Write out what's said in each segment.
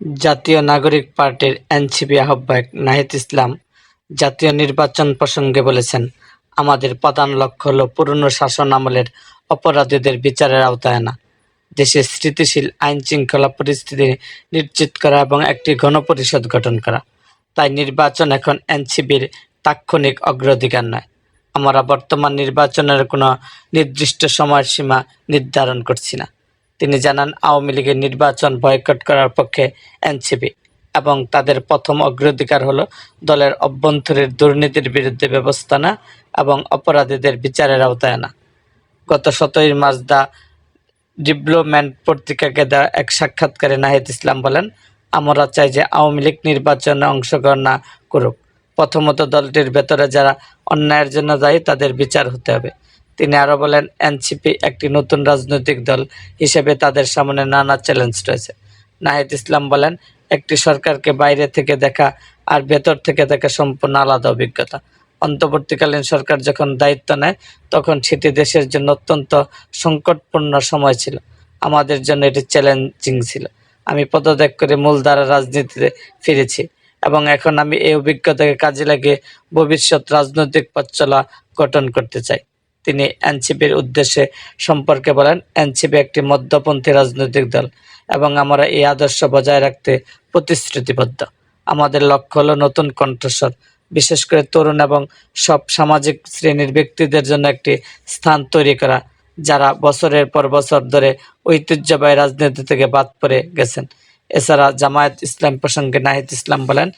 জাতীয় নাগরিক পার্টির এনসিপি আহ্বায়ক নাহিদ ইসলাম জাতীয় নির্বাচন প্রসঙ্গে বলেছেন, আমাদের প্রধান লক্ষ্য হলো পুরনো শাসন আমলের অপরাধীদের বিচারের আওতায় আনা, দেশে স্থিতিশীল আইনশৃঙ্খলা পরিস্থিতি নিশ্চিত করা এবং একটি গণপরিষদ গঠন করা। তাই নির্বাচন এখন এনসিপির তাৎক্ষণিক অগ্রাধিকার নয়। আমরা বর্তমান নির্বাচনের কোনো নির্দিষ্ট সময়সীমা নির্ধারণ করছি না। তিনি জানান, আওয়ামী লীগের নির্বাচন বয়কট করার পক্ষে এনসিপি এবং তাদের প্রথম অগ্রাধিকার হল দলের অভ্যন্তরীণ দুর্নীতির বিরুদ্ধে ব্যবস্থা না এবং অপরাধীদের বিচারের আওতায় আনা। গত সতেরোই মার্চ দ্য ডেভেলপমেন্ট পত্রিকাকে দেওয়া এক সাক্ষাৎকারে নাহিদ ইসলাম বলেন, আমরা চাই যে আওয়ামী লীগ নির্বাচনে অংশগ্রহণ না করুক। প্রথমত দলটির ভেতরে যারা অন্যায়ের জন্য দায়ী তাদের বিচার হতে হবে। তিনি আরও বলেন, এনসিপি একটি নতুন রাজনৈতিক দল হিসেবে তাদের সামনে নানা চ্যালেঞ্জ রয়েছে। নাহিদ ইসলাম বলেন, একটি সরকারকে বাইরে থেকে দেখা আর ভেতর থেকে দেখা সম্পূর্ণ আলাদা অভিজ্ঞতা। অন্তর্বর্তীকালীন সরকার যখন দায়িত্ব নেয় তখন সেটি দেশের জন্য অত্যন্ত সংকটপূর্ণ সময় ছিল। আমাদের জন্য এটি চ্যালেঞ্জিং ছিল। আমি পদত্যাগ করে মূলধারা রাজনীতিতে ফিরেছি এবং এখন আমি এই অভিজ্ঞতাকে কাজে লাগিয়ে ভবিষ্যৎ রাজনৈতিক পথ চলা গঠন করতে চাই। তিনি এনসিপির উদ্দেশ্যে সম্পর্কে বলেন, এনসিপি একটি মধ্যপন্থী রাজনৈতিক দল এবং আমরা এই আদর্শ বজায় রাখতে প্রতিশ্রুতিবদ্ধ। আমাদের লক্ষ্য হলো নতুন কণ্ঠস্বর, বিশেষ করে তরুণ এবং সব সামাজিক শ্রেণির ব্যক্তিদের জন্য একটি স্থান তৈরি করা, যারা বছরের পর বছর ধরে ঐতিহ্যবাহী রাজনীতি থেকে বাদ পড়ে গেছেন। এছাড়া জামায়াত ইসলাম প্রসঙ্গে নাহিদ ইসলাম বলেন,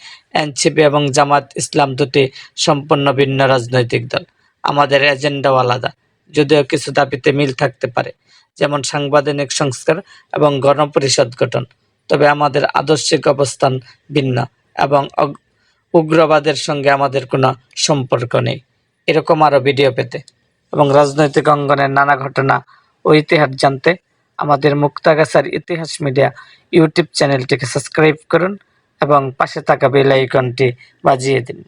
এনসিপি এবং জামায়াত ইসলাম দুটি সম্পূর্ণ ভিন্ন রাজনৈতিক দল। আমাদের এজেন্ডাও আলাদা, যদিও কিছু দাবিতে মিল থাকতে পারে, যেমন সাংবিধানিক সংস্কার এবং গণপরিষদ গঠন। তবে আমাদের আদর্শিক অবস্থান ভিন্ন এবং উগ্রবাদের সঙ্গে আমাদের কোনো সম্পর্ক নেই। এরকম আরও ভিডিও পেতে এবং রাজনৈতিক অঙ্গনের নানা ঘটনা ও ইতিহাস জানতে আমাদের মুক্তাগাছার ইতিহাস মিডিয়া ইউটিউব চ্যানেলটিকে সাবস্ক্রাইব করুন এবং পাশে থাকা বেল আইকনটি বাজিয়ে দিন